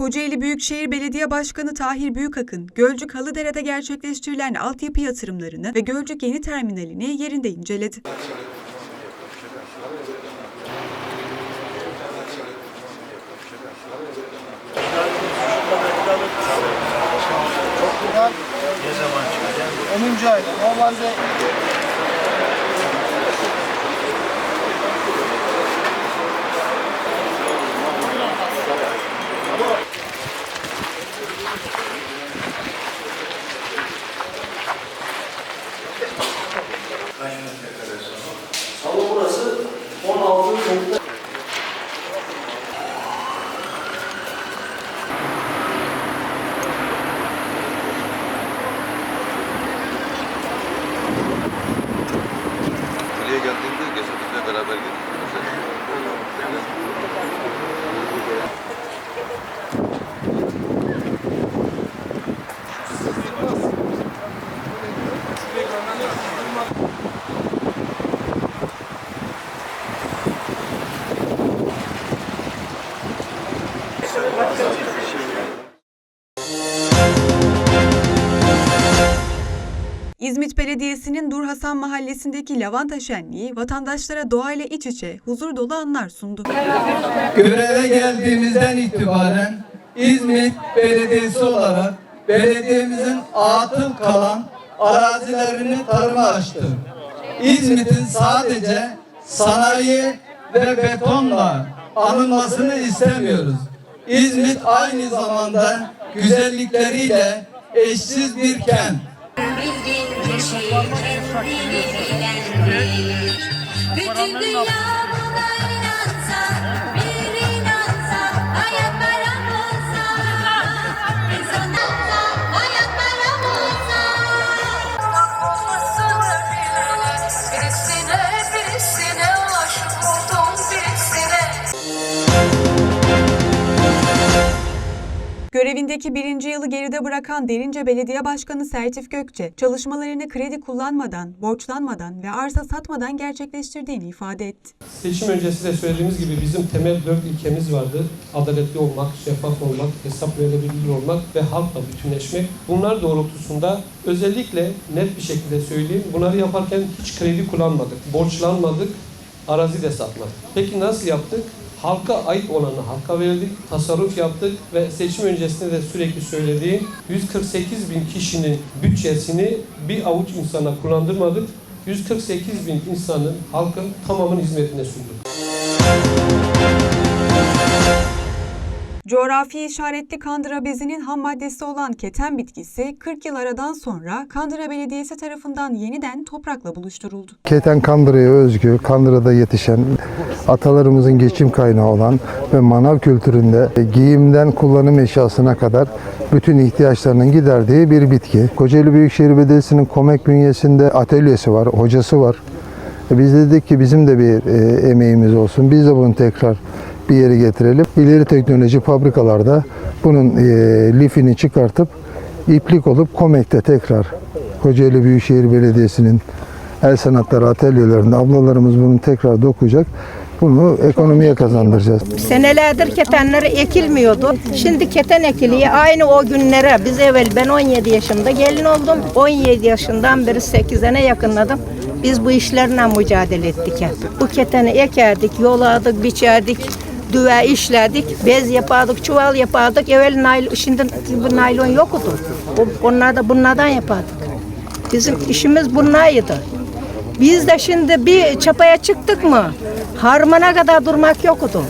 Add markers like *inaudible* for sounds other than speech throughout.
Kocaeli Büyükşehir Belediye Başkanı Tahir Büyükakın, Gölcük Halıdere'de gerçekleştirilen altyapı yatırımlarını ve Gölcük Yeni Terminalini yerinde inceledi. Ne zaman çıkacak? 10. ay. Normalde Gracias. İzmit Belediyesi'nin Dur Hasan Mahallesi'ndeki lavanta şenliği vatandaşlara doğayla iç içe huzur dolu anlar sundu. Göreve geldiğimizden itibaren İzmit Belediyesi olarak belediyemizin atıl kalan arazilerini tarıma açtı. İzmit'in sadece sanayi ve betonla anılmasını istemiyoruz. İzmit aynı zamanda güzellikleriyle eşsiz bir kent. Bildiğince kendini bilendir. Bütün dünya buna Görevindeki birinci yılı geride bırakan Derince Belediye Başkanı Sertif Gökçe, çalışmalarını kredi kullanmadan, borçlanmadan ve arsa satmadan gerçekleştirdiğini ifade etti. Seçim öncesi de söylediğimiz gibi bizim temel dört ilkemiz vardı. Adaletli olmak, şeffaf olmak, hesap verilebilir olmak ve halkla bütünleşmek. Bunlar doğrultusunda özellikle net bir şekilde söyleyeyim. Bunları yaparken hiç kredi kullanmadık, borçlanmadık, arazi de satmadık. Peki nasıl yaptık? Halka ait olanı halka verdik, tasarruf yaptık ve seçim öncesinde de sürekli söylediğim 148 bin kişinin bütçesini bir avuç insana kullandırmadık. 148 bin insanın, halkın tamamının hizmetine sunduk. Coğrafi işaretli kandıra bezinin ham maddesi olan keten bitkisi 40 yıl aradan sonra Kandıra Belediyesi tarafından yeniden toprakla buluşturuldu. Keten Kandıra'ya özgü, Kandıra'da yetişen, atalarımızın geçim kaynağı olan ve manav kültüründe giyimden kullanım eşyasına kadar bütün ihtiyaçlarının giderdiği bir bitki. Kocaeli Büyükşehir Belediyesi'nin Komek bünyesinde atölyesi var, hocası var. E Biz dedik ki bizim de bir e, emeğimiz olsun. Biz de bunu tekrar bir yere getirelim. İleri teknoloji fabrikalarda bunun e, lifini çıkartıp iplik olup Komek'te tekrar Kocaeli Büyükşehir Belediyesi'nin el sanatları atölyelerinde ablalarımız bunu tekrar dokuyacak. Bunu ekonomiye kazandıracağız. Senelerdir ketenleri ekilmiyordu. Şimdi keten ekiliyor. Aynı o günlere biz evvel ben 17 yaşında gelin oldum. 17 yaşından beri 8'ine yakınladım. Biz bu işlerle mücadele ettik hep. Bu keteni ekerdik, yoladık, biçerdik, düve işlerdik, bez yapardık, çuval yapardık. Evvel naylon, şimdi bu naylon yoktu. Onlar da bunlardan yapardık. Bizim işimiz bunlardı. Biz de şimdi bir çapaya çıktık mı harmana kadar durmak yoktu.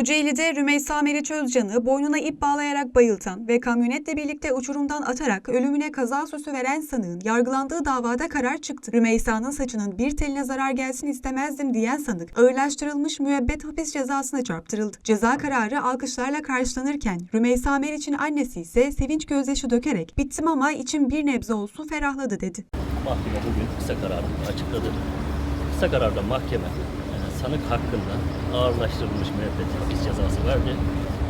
Kocaeli'de Rümeysa Meriç Özcan'ı boynuna ip bağlayarak bayıltan ve kamyonetle birlikte uçurumdan atarak ölümüne kaza süsü veren sanığın yargılandığı davada karar çıktı. Rümeysa'nın saçının bir teline zarar gelsin istemezdim diyen sanık ağırlaştırılmış müebbet hapis cezasına çarptırıldı. Ceza kararı alkışlarla karşılanırken Rümeysa Meriç'in annesi ise sevinç gözyaşı dökerek bittim ama içim bir nebze olsun ferahladı dedi. Mahkeme bugün kısa kararını açıkladı. Kısa kararda mahkeme sanık hakkında ağırlaştırılmış müebbet hapis cezası verdi.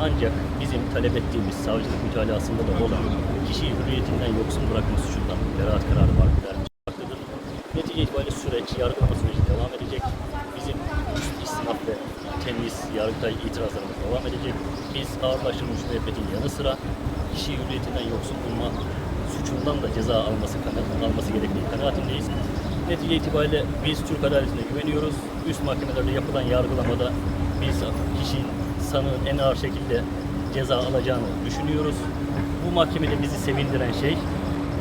Ancak bizim talep ettiğimiz savcılık mütalasında da olan kişiyi hürriyetinden yoksun bırakma suçundan beraat kararı var vermiştir. Netice itibariyle süreç, yargılama süreci devam edecek. Bizim üst istinaf ve temiz yargıtay itirazlarımız devam edecek. Biz ağırlaştırılmış müebbetin yanı sıra kişiyi hürriyetinden yoksun bulma suçundan da ceza alması, alması gerektiği kanaatindeyiz. Netice itibariyle biz Türk adaletine güveniyoruz. Üst mahkemelerde yapılan yargılamada biz kişinin sanığın en ağır şekilde ceza alacağını düşünüyoruz. Bu mahkemede bizi sevindiren şey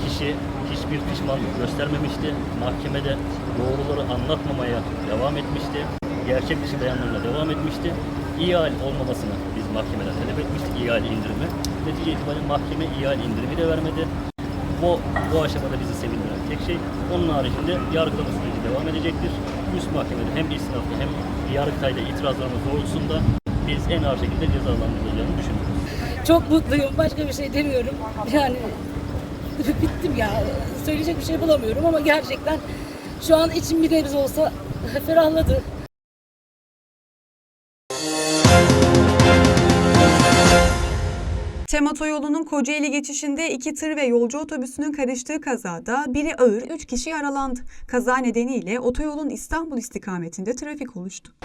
kişi hiçbir pişmanlık göstermemişti. Mahkemede doğruları anlatmamaya devam etmişti. Gerçek dışı beyanlarına devam etmişti. İhale olmamasını biz mahkemeden talep etmiştik, ihale indirimi. Netice itibariyle mahkeme ihale indirimi de vermedi. Bu, bu aşamada bizi sevindiren tek şey. Onun haricinde yargılama süreci devam edecektir. Üst mahkemede hem istinafta hem yargıtayda itirazlarımız doğrultusunda biz en ağır şekilde cezalandırılacağını düşünüyoruz. Çok mutluyum. Başka bir şey demiyorum. Yani *laughs* bittim ya. Söyleyecek bir şey bulamıyorum ama gerçekten şu an içim bir nebze olsa *laughs* ferahladı. Tem otoyolunun Kocaeli geçişinde iki tır ve yolcu otobüsünün karıştığı kazada biri ağır 3 kişi yaralandı. Kaza nedeniyle otoyolun İstanbul istikametinde trafik oluştu.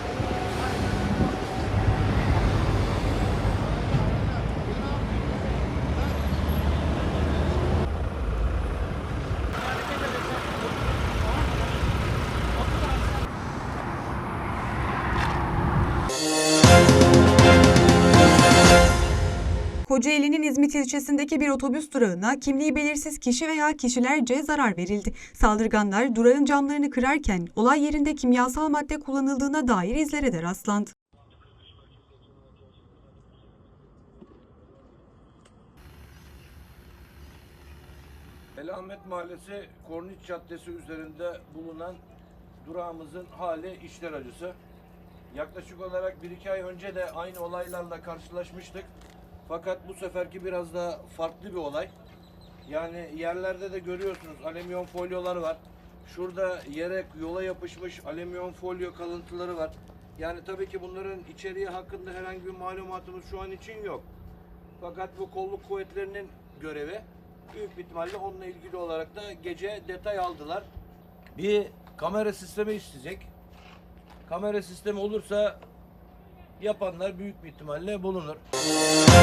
Kocaeli'nin İzmit ilçesindeki bir otobüs durağına kimliği belirsiz kişi veya kişilerce zarar verildi. Saldırganlar durağın camlarını kırarken olay yerinde kimyasal madde kullanıldığına dair izlere de rastlandı. Elahmet Mahallesi Korniç Caddesi üzerinde bulunan durağımızın hali işler acısı. Yaklaşık olarak 1-2 ay önce de aynı olaylarla karşılaşmıştık. Fakat bu seferki biraz daha farklı bir olay. Yani yerlerde de görüyorsunuz alüminyum folyolar var. Şurada yere yola yapışmış alüminyum folyo kalıntıları var. Yani tabii ki bunların içeriği hakkında herhangi bir malumatımız şu an için yok. Fakat bu kolluk kuvvetlerinin görevi büyük ihtimalle onunla ilgili olarak da gece detay aldılar. Bir kamera sistemi isteyecek. Kamera sistemi olursa yapanlar büyük bir ihtimalle bulunur.